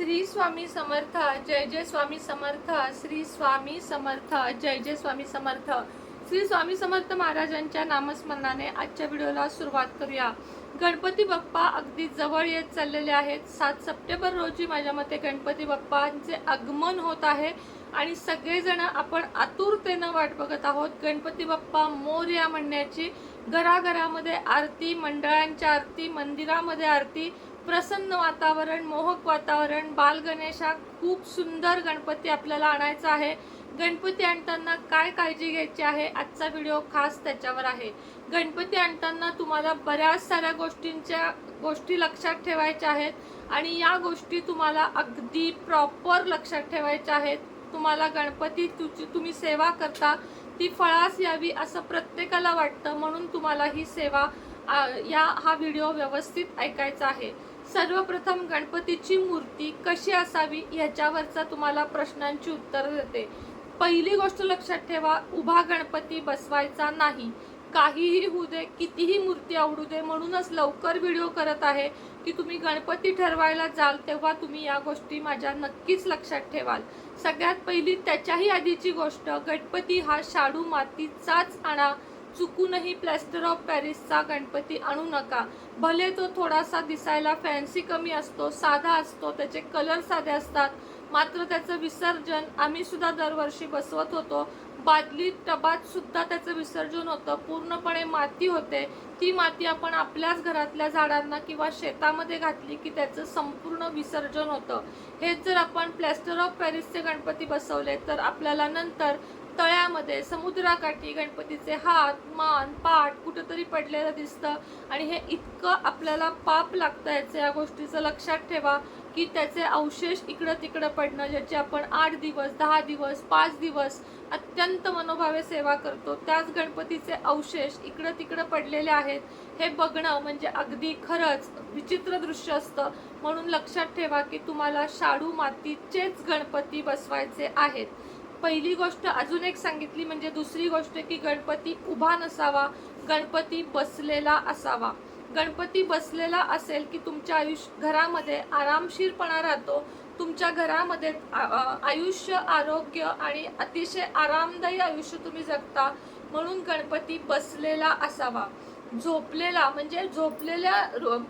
श्री स्वामी समर्थ जय जय स्वामी समर्थ श्री स्वामी समर्थ जय जय स्वामी समर्थ. श्री स्वामी समर्थ महाराजांच्या नामस्मरणाने आजच्या व्हिडिओला सुरुवात करूया. गणपती बाप्पा अगदी जवळ येत चाललेले आहेत. सात सप्टेंबर रोजी माझ्या मते गणपती बाप्पांचे आगमन होत आहे आणि सगळेजण आपण आतुरतेनं वाट बघत आहोत. गणपती बाप्पा मोर्या म्हणण्याची घराघरामध्ये आरती मंडळांच्या आरती मंदिरामध्ये आरती प्रसन्न वातावरण मोहक वातावरण. बालगणेश हा खूप सुंदर गणपती आपल्याला आणायचा आहे. गणपती आणताना काय काळजी घ्यायची आहे? आजचा व्हिडिओ खास त्याच्यावर आहे. गणपती आणताना तुम्हाला बऱ्याच साऱ्या गोष्टींच्या गोष्टी लक्षात ठेवायच्या आहेत आणि या गोष्टी तुम्हाला अगदी प्रॉपर लक्षात ठेवायच्या आहेत. तुम्हाला गणपती तुझी तुम्ही सेवा करता ती फळास यावी असं प्रत्येकाला वाटतं म्हणून तुम्हाला ही सेवा या हा व्हिडिओ व्यवस्थित ऐकायचा आहे. सर्वप्रथम गणपतीची मूर्ती कशी असावी ह्याच्यावरचा तुम्हाला प्रश्नांची उत्तर देते. पहिली गोष्ट लक्षात ठेवा उभा गणपती बसवायचा नाही. काहीही होऊ दे कितीही मूर्ती आवडू दे म्हणूनच लवकर व्हिडिओ करत आहे की तुम्ही गणपती ठरवायला जाल तेव्हा तुम्ही या गोष्टी माझ्या नक्कीच लक्षात ठेवाल. सगळ्यात पहिली त्याच्याही आधीची गोष्ट गणपती हा शाडू मातीचाच आणा. चुकूनही प्लॅस्टर ऑफ पॅरिसचा गणपती आणू नका. भले तो थोडासा दिसायला फॅन्सी कमी असतो साधा असतो त्याचे कलर साधे असतात मात्र त्याचं विसर्जन आम्ही सुद्धा दरवर्षी बसवत होतो. बादली टबात सुद्धा त्याचं विसर्जन होतं. पूर्णपणे माती होते. ती माती आपण आपल्याच घरातल्या झाडांना किंवा शेतामध्ये घातली की त्याचं संपूर्ण विसर्जन होतं. हेच जर आपण प्लॅस्टर ऑफ पॅरिसचे गणपती बसवले तर आपल्याला नंतर तळ्यामध्ये समुद्राकाठी गणपतीचे हात मान पाठ कुठंतरी पडलेलं दिसतं. आणि हे इतकं आपल्याला पाप लागतं याचं या गोष्टीचं लक्षात ठेवा की त्याचे अवशेष इकडं तिकडं पडणं ज्याची आपण आठ दिवस दहा दिवस पाच दिवस अत्यंत मनोभावे सेवा करतो त्याच गणपतीचे अवशेष इकडं तिकडं पडलेले आहेत हे बघणं म्हणजे अगदी खरंच विचित्र दृश्य असतं. म्हणून लक्षात ठेवा की तुम्हाला शाडू मातीचेच गणपती बसवायचे आहेत. पहिली गोष्ट अजून एक सांगितली म्हणजे दुसरी गोष्ट की गणपती उभा नसावा गणपती बसलेला असावा. गणपती बसलेला असेल की तुमच्या आयुष्य घरामध्ये आरामशीरपणा राहतो तुमच्या घरामध्ये आयुष्य आरोग्य आणि अतिशय आरामदायी आयुष्य तुम्ही जगता म्हणून गणपती बसलेला असावा. झोपलेला म्हणजे झोपलेल्या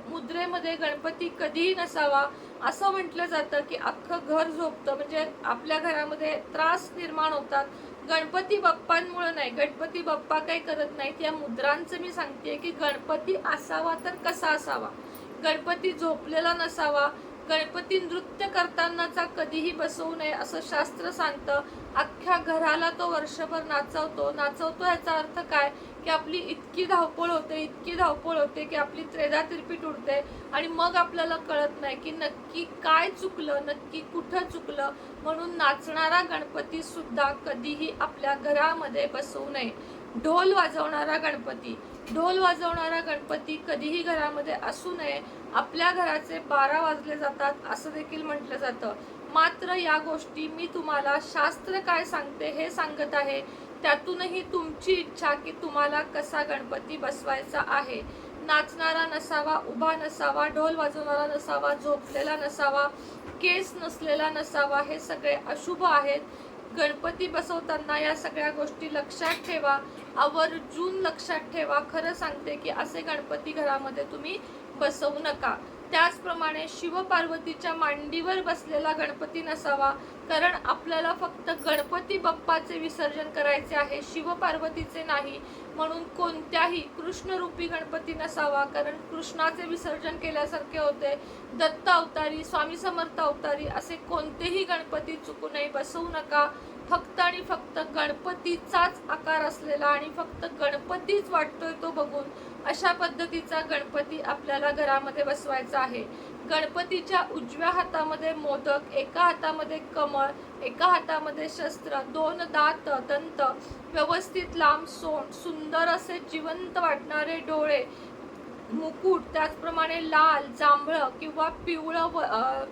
मुद्रेमध्ये गणपती कधीही नसावा असं म्हटलं जातं की अख्खं घर झोपतं. म्हणजे आपल्या घरामध्ये त्रास निर्माण होतात. गणपती बाप्पांमुळं नाही. गणपती बाप्पा काही करत नाहीत. या मुद्रांचं मी सांगते की गणपती असावा तर कसा असावा? गणपती झोपलेला नसावा. गणपती नृत्य करतानाचा कधीही बसवू नये असं शास्त्र सांगतं. अख्ख्या घराला तो वर्षभर नाचवतो. नाचवतो याचा अर्थ काय? की आपली इतकी धावपळ होते इतकी धावपळ होते की आपली त्रेदा तिरपीट उडते. आणि मग आपल्याला कळत नाही की नक्की काय चुकलं नक्की कुठं चुकलं. म्हणून नाचणारा गणपती सुद्धा कधीही आपल्या घरामध्ये बसवू नये. ढोल वाजवणारा गणपती. ढोल वाजवणारा गणपती कधीही घरामध्ये असू नये. आपल्या घराचे बारा वाजले जातात असं देखील म्हटलं जातं. मात्र या गोष्टी मी तुम्हाला शास्त्र काय सांगते हे सांगत आहे. त्यातूनही तुमची इच्छा की तुम्हाला कसा गणपती बसवायचा आहे? नाचणारा नसावा उभा नसावा ढोल वाजवणारा नसावा झोपलेला नसावा केस नसलेला नसावा हे सगळे अशुभ आहेत. गणपती बसवताना या सगळ्या गोष्टी लक्षात ठेवा. आवर्जून लक्षात ठेवा. खरं सांगते की असे गणपती घरामध्ये तुम्ही बसवू नका. त्याचप्रमाणे शिवपार्वतीच्या मांडीवर बसलेला गणपती नसावा कारण आपल्याला फक्त गणपती बाप्पाचे विसर्जन करायचे आहे शिवपार्वतीचे नाही म्हणून कोणत्याही कृष्णरूपी गणपती नसावा कारण कृष्णाचे विसर्जन केल्यासारखे होते. दत्त अवतारी स्वामी समर्थ अवतारी असे कोणतेही गणपती चुकू नये बसवू नका. फक्त आणि फक्त गणपतीचाच आकार असलेला आणि फक्त गणपतीच वाटतोय तो बघून अशा पद्धतीचा गणपती आपल्याला घरामध्ये बसवायचा आहे. गणपतीच्या उजव्या हातामध्ये मोदक एका हातामध्ये कमळ एका हातामध्ये शस्त्र दोन दात दंत व्यवस्थित लांब सोंड सुंदर असे जिवंत वाटणारे डोळे मुकुट त्याचप्रमाणे लाल जांभळं किंवा पिवळं व-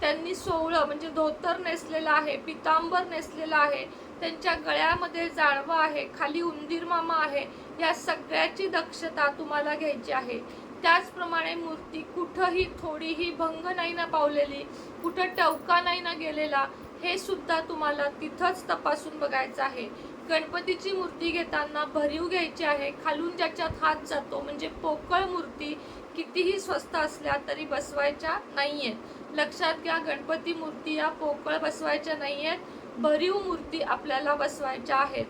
त्यांनी सोवळं म्हणजे धोतर नेसलेलं आहे पितांबर नेसलेलं आहे त्यांच्या गळ्यामध्ये जाळवं आहे खाली उंदीर मामा आहे या सगळ्याची दक्षता तुम्हाला घ्यायची आहे. त्याचप्रमाणे मूर्ती कुठंही थोडीही भंग नाही ना पावलेली कुठं टवका नाही ना गेलेला हे सुद्धा तुम्हाला तिथंच तपासून बघायचं आहे. गणपतीची मूर्ती घेताना भरीव घ्यायची आहे खालून ज्याच्यात हात जातो म्हणजे पोकळ मूर्ती कितीही स्वस्त असल्या तरी बसवायच्या नाही आहेत लक्षात घ्या गणपती मूर्ती या पोकळ बसवायच्या नाही आहेत भरीव मूर्ती आपल्याला बसवायच्या आहेत.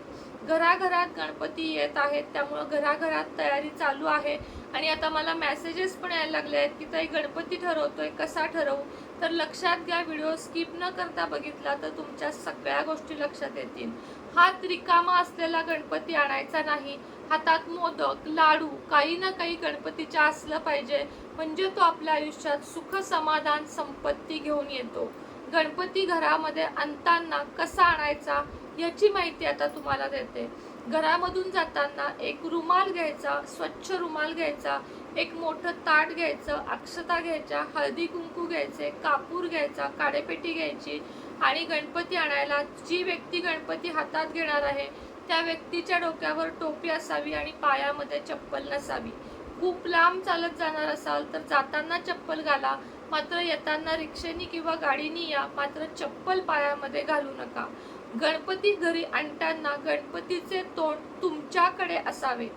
घराघरात गणपती येत आहेत त्यामुळं घराघरात तयारी चालू आहे. आणि आता मला मॅसेजेस पण यायला लागले आहेत की ताई गणपती ठरवतोय कसा ठरवू? तर लक्षात घ्या व्हिडिओ स्किप न करता बघितला तर तुमच्या सगळ्या गोष्टी लक्षात येतील. हात रिकामा असलेला गणपती आणायचा नाही. हातात मोदक लाडू काही ना काही गणपतीच्या असलं पाहिजे. म्हणजे तो आपल्या आयुष्यात सुख समाधान संपत्ती घेऊन येतो. गणपती घरामध्ये आणताना कसा आणायचा? याची माहिती आता तुम्हाला देते. घरामधून जाताना एक रुमाल घ्यायचा स्वच्छ रुमाल घ्यायचा एक मोठं ताट घ्यायचं अक्षता घ्यायच्या हळदी कुंकू घ्यायचे कापूर घ्यायचा काडेपेटी घ्यायची आणि गणपती आणायला जी व्यक्ती गणपती हातात घेणार आहे त्या व्यक्तीच्या डोक्यावर टोपी असावी आणि पायामध्ये चप्पल नसावी. खूप लांब चालत जाणार असाल तर जाताना चप्पल घाला मात्र येताना रिक्षेनी किंवा गाडीनी या मात्र चप्पल पायामध्ये घालू नका. गणपती घरी आणताना गणपतीचे तोंड तुमच्याकडे असावे.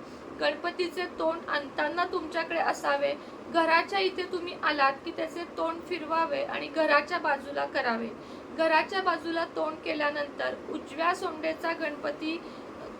गणपतीचे तोंड आणताना तुमच्याकडे असावे. घराच्या इथे तुम्ही आलात की त्याचे तोंड फिरवावे आणि घराच्या बाजूला करावे. घराच्या बाजूला तोंड केल्यानंतर उजव्या सोंडेचा गणपती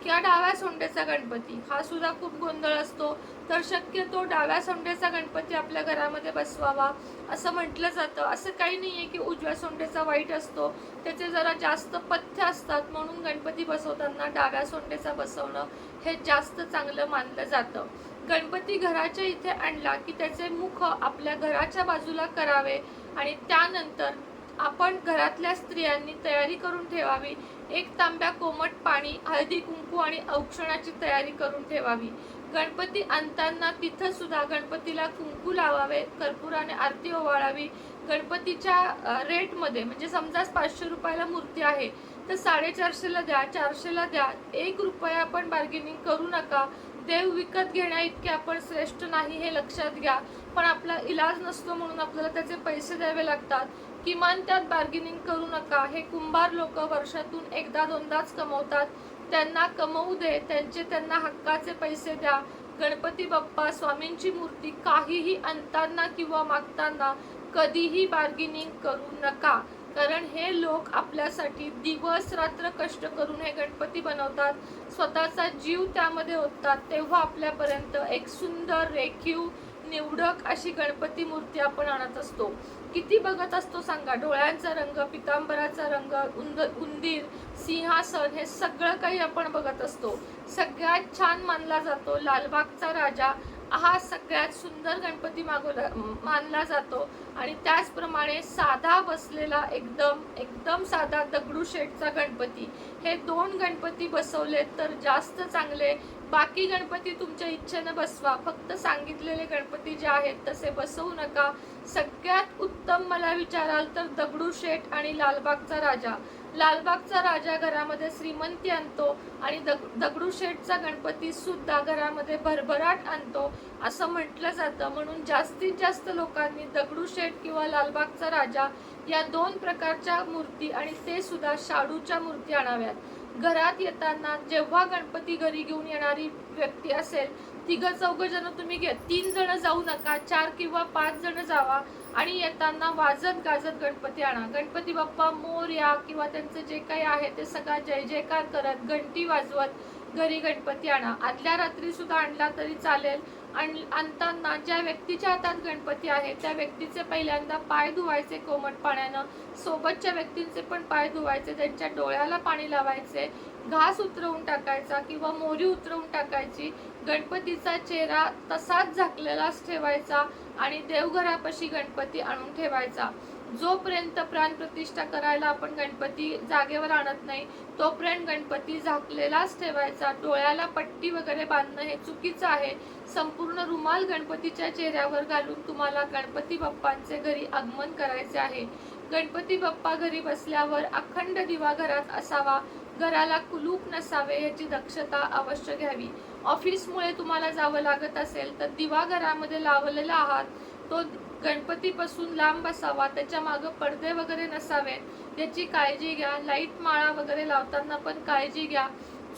किंवा डाव्या सोंडेचा गणपती. हा सुद्धा खूप गोंधळ असतो. तर शक्यतो डाव्या सोंडेचा गणपती आपल्या घरामध्ये बसवावा असं म्हटलं जातं. असं काही नाही आहे की उजव्या सोंडेचा वाईट असतो. त्याचे जरा जास्त पथ्य असतात म्हणून गणपती बसवताना डाव्या सोंडेचा बसवणं हे जास्त चांगलं मानलं जातं. गणपती घराच्या इथे आणला की त्याचे मुख आपल्या घराच्या बाजूला करावे आणि त्यानंतर आपण घरातल्या स्त्रियांनी तयारी करून ठेवावी. एक तांब्या कोमट पाणी हळदी कुंकू आणि औक्षणाची तयारी करून ठेवावी. गणपती आणताना तिथं सुद्धा गणपतीला कुंकू लावावे कर्पुराने आरती ओवाळावी. गणपतीच्या रेटमध्ये म्हणजे समजा पाचशे रुपयाला मूर्ती आहे तर साडेचारशेला द्या चारशेला द्या. एक रुपया आपण बार्गेनिंग करू नका. देव विकत घेण्या इतके आपण श्रेष्ठ नाही हे लक्षात घ्या. पण आपला इलाज नसतो म्हणून आपल्याला त्याचे पैसे द्यावे लागतात. किमान त्यात बार्गेनिंग करू नका. हे कुंभार लोक वर्षातून एकदा दोनदाच कमवतात. त्यांना कमवू दे त्यांचे त्यांना हक्काचे पैसे द्या. गणपती बाप्पा स्वामींची मूर्ती काहीही आणताना किंवा मागताना कधीही बार्गेनिंग करू नका. कारण हे लोक आपल्यासाठी दिवस रात्र कष्ट करून हे गणपती बनवतात. स्वतःचा जीव त्यामध्ये ओततात. तेव्हा आपल्यापर्यंत एक सुंदर रेखीव निवडक अशी गणपती मूर्ती आपण आणत असतो. किती बघत असतो सांगा? डोळ्यांचा रंग पितांबराचा रंग उंद उंदीर सिंहासन हे सगळं काही आपण बघत असतो. सगळ्यात छान मानला जातो लालबागचा राजा. हा सगळ्यात सुंदर गणपती मागवला मानला जातो. आणि त्याचप्रमाणे साधा बसलेला एकदम एकदम साधा दगडूशेठचा गणपती. हे दोन गणपती बसवले तर जास्त चांगले बाकी गणपती तुमच्या इच्छेनं बसवा. फक्त सांगितलेले गणपती जे आहेत तसे बसवू नका. सगळ्यात उत्तम मला विचाराल तर दगडूशेठ आणि लालबागचा राजा. लालबागचा राजा घरामध्ये श्रीमंती आणतो आणि दग दगडूशेठचा गणपती सुद्धा घरामध्ये भरभराट आणतो असं म्हटलं जातं. म्हणून जास्तीत जास्त लोकांनी दगडूशेठ किंवा लालबागचा राजा या दोन प्रकारच्या मूर्ती आणि ते सुद्धा शाडूच्या मूर्ती आणाव्यात. घरात येताना जेव्हा गणपती घरी घेऊन येणारी व्यक्ती असेल तिघं चौघ जण तुम्ही घ्या तीन जण जाऊ नका चार किंवा पाच जण जावा आणि येताना वाजत गाजत गणपती आणा. गणपती बाप्पा मोर्या किंवा त्यांचं जे काही आहे ते सगळा जय जयकार करत घंटी वाजवत घरी गणपती आणा. आदल्या रात्री सुद्धा आणला तरी चालेल. आण आणताना ज्या व्यक्तीच्या हातात गणपती आहे त्या व्यक्तीचे पहिल्यांदा पाय धुवायचे कोमट पाण्यानं. सोबतच्या व्यक्तींचे पण पाय धुवायचे त्यांच्या डोळ्याला पाणी लावायचे घास उतरवून टाकायचा किंवा मोरी उतरवून टाकायची. गणपतीचा चेहरा तसाच झाकलेलाच ठेवायचा आणि देवघरापाशी गणपती आणून ठेवायचा. जोपर्यंत प्राण प्रतिष्ठा करायला आपण गणपती जागेवर आणत नाही तोपर्यंत गणपती झाकलेलाच ठेवायचा डोळ्याला पट्टी वगैरे बांधणं हे चुकीचं आहे. संपूर्ण रुमाल गणपतीच्या चेहऱ्यावर घालून तुम्हाला गणपती बाप्पांचे घरी आगमन करायचे आहे. गणपती बाप्पा घरी बसल्यावर अखंड दिवा घरात असावा घराला कुलूप नसावे याची दक्षता अवश्य घ्यावी. ऑफिसमुळे तुम्हाला जावं लागत असेल तर दिवा घरामध्ये लावलेला आहात तो गणपतीपासून लांब असावा त्याच्या मागं पडदे वगैरे नसावेत. याची काळजी घ्या लाइट माळा वगैरे लावताना पण काळजी घ्या.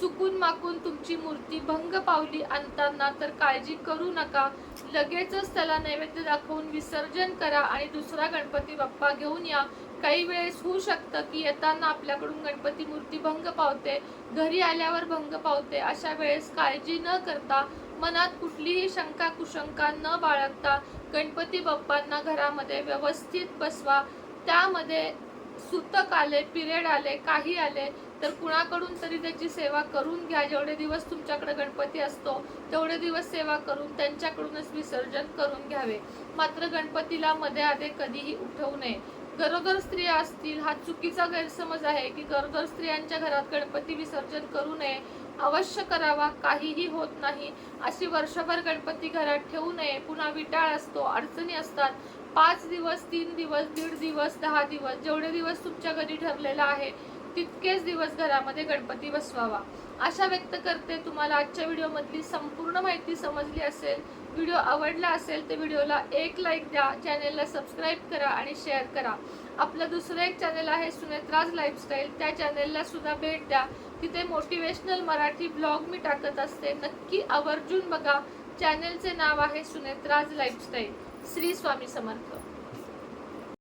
चुकून माकून तुमची मूर्ती भंग पावली आणताना तर काळजी करू नका. लगेचच त्याला नैवेद्य दाखवून विसर्जन करा आणि दुसरा गणपती बाप्पा घेऊन या. काही वेळेस होऊ शकतं की येताना आपल्याकडून गणपती मूर्ती भंग पावते घरी आल्यावर भंग पावते अशा वेळेस काळजी न करता मनात कुठलीही शंका कुशंका न बाळगता गणपती बाप्पांना घरामध्ये व्यवस्थित बसवा. त्यामध्ये सुतक आले पिरियड आले काही आले तर कुणाकडून तरी त्याची सेवा करून घ्या. जेवढे दिवस तुमच्याकडे गणपती असतो तेवढे दिवस सेवा करून त्यांच्याकडूनच विसर्जन करून घ्यावे. मात्र गणपतीला मध्ये आधे कधीही उठवू नये. गरोदर स्त्रिया असतील हा चुकीचा गैरसमज आहे की गरोदर स्त्रियांच्या घरात गणपती विसर्जन करू नये. अवश्य करावा. काहीही होत नाही. अशी वर्षभर गणपती घरात ठेवू नये. पुन्हा विटाळ असतो. अडचणी असतात. पाच दिवस तीन दिवस दीड दिवस दहा दिवस जेवढे दिवस तुमच्या घरी ठरलेला आहे तितकेच दिवस घरामध्ये गणपती बसवावा. आशा व्यक्त करते तुम्हाला आजच्या व्हिडिओमधली संपूर्ण माहिती समजली असेल व्हिडिओ आवडला असेल तर व्हिडिओला एक लाईक द्या चॅनेलला सबस्क्राईब करा आणि शेअर करा. आपलं दुसरं एक चॅनल आहे सुनेत्राज लाईफस्टाईल त्या चॅनेलला सुद्धा भेट द्या. तिथे मोटिवेशनल मराठी ब्लॉग मी टाकत असते. नक्की आवर्जून बघा. चॅनेलचे नाव आहे सुनेत्राज लाईफस्टाईल श्री स्वामी समर्थ.